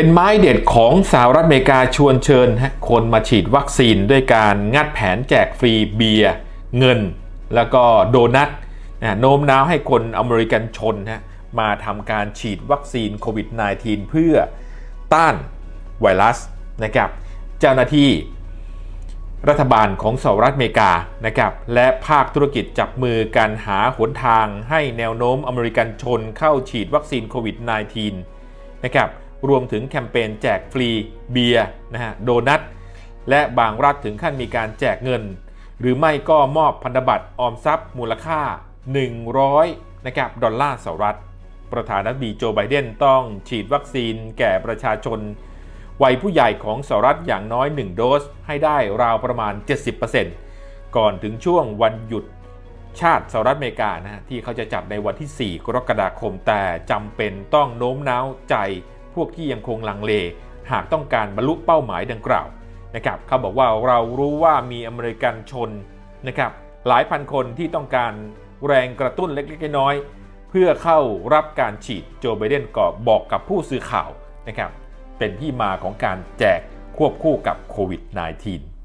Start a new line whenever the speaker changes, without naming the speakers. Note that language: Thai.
เป็นไม้เด็ดของสหรัฐอเมริกาชวนเชิญคนมาฉีดวัคซีนด้วยการงัดแผนแจกฟรีเบียร์เงิน แล้วก็โดนัทนะโน้มน้าวให้คนอเมริกันชนฮะมาทำการฉีดวัคซีนโควิด -19 เพื่อต้านไวรัสนะครับเจ้าหน้าที่รัฐบาลของสหรัฐอเมริกานะครับและภาคธุรกิจจับมือการหาหนทางให้แนวโน้มอเมริกันชนเข้าฉีดวัคซีนโควิด -19 นะครับ รวมถึงแคมเปญแจกฟรีเบียร์นะฮะโดนัทและบางรัฐถึงขั้นมีการแจกเงิน หรือไม่ก็มอบพันธบัตรออมทรัพย์มูลค่า 100นะครับดอลลาร์สหรัฐ ประธานาธิบดีโจไบเดนต้องฉีดวัคซีนแก่ประชาชน วัยผู้ใหญ่ของสหรัฐอย่างน้อย 1 โดส ให้ได้ราวประมาณ 70%ก่อนถึงช่วงวันหยุดชาติสหรัฐอเมริกานะฮะที่เขาจะจัดในวันที่ 4 กรกฎาคมแต่จำเป็นต้องโน้มน้าวใจ วกที่ยังคงลังเล หากต้องการบรรลุเป้าหมายดังกล่าวนะครับเขาบอกว่าเรารู้ว่ามีอเมริกันชนนะครับหลายพันคนที่ต้องการแรงกระตุ้นเล็กๆน้อยๆเพื่อเข้ารับการฉีดโจไบเดนก็บอกกับผู้สื่อข่าวนะครับเป็นที่มาของการแจกควบคู่กับโควิด -19